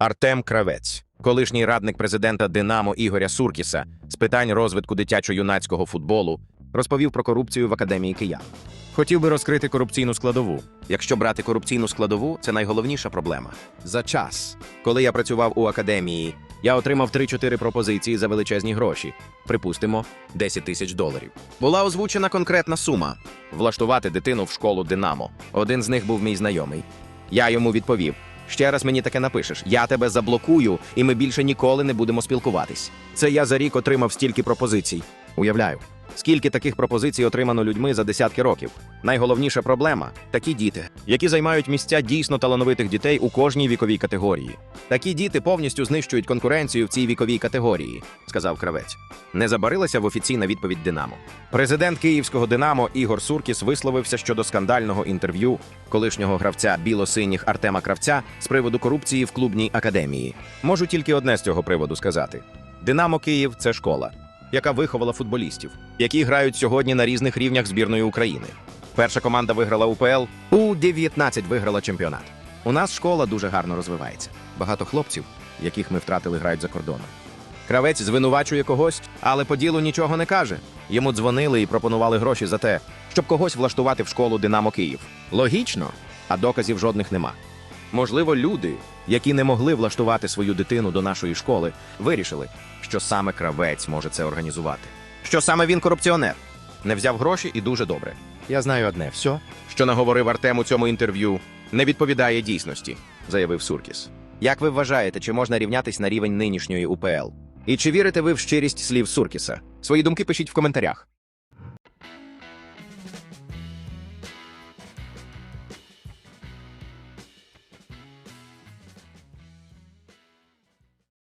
Артем Кравець, колишній радник президента Динамо Ігоря Суркіса з питань розвитку дитячо-юнацького футболу, розповів про корупцію в академії киян. Хотів би розкрити корупційну складову. Якщо брати корупційну складову, це найголовніша проблема. За час, коли я працював у академії, я отримав 3-4 пропозиції за величезні гроші. Припустимо, 10 тисяч доларів. Була озвучена конкретна сума влаштувати дитину в школу Динамо. Один з них був мій знайомий. Я йому відповів: ще раз мені таке напишеш: я тебе заблокую, і ми більше ніколи не будемо спілкуватись. Це я за рік отримав стільки пропозицій. Уявляю. Скільки таких пропозицій отримано людьми за десятки років? Найголовніша проблема такі діти, які займають місця дійсно талановитих дітей у кожній віковій категорії. Такі діти повністю знищують конкуренцію в цій віковій категорії, сказав кравець. Не забарилася в офіційна відповідь Динамо. Президент київського Динамо Ігор Суркіс висловився щодо скандального інтерв'ю колишнього гравця біло-синіх Артема Кравця з приводу корупції в клубній академії. Можу тільки одне з цього приводу сказати: Динамо Київ це школа яка виховала футболістів, які грають сьогодні на різних рівнях збірної України. Перша команда виграла УПЛ, у 19 виграла чемпіонат. У нас школа дуже гарно розвивається. Багато хлопців, яких ми втратили, грають за кордоном. Кравець звинувачує когось, але по ділу нічого не каже. Йому дзвонили і пропонували гроші за те, щоб когось влаштувати в школу Динамо Київ. Логічно, а доказів жодних нема. Можливо, люди, які не могли влаштувати свою дитину до нашої школи, вирішили, що саме кравець може це організувати. Що саме він корупціонер. Не взяв гроші і дуже добре. Я знаю одне все, що наговорив Артем у цьому інтерв'ю, не відповідає дійсності, заявив Суркіс. Як ви вважаєте, чи можна рівнятись на рівень нинішньої УПЛ? І чи вірите ви в щирість слів Суркіса? Свої думки пишіть в коментарях.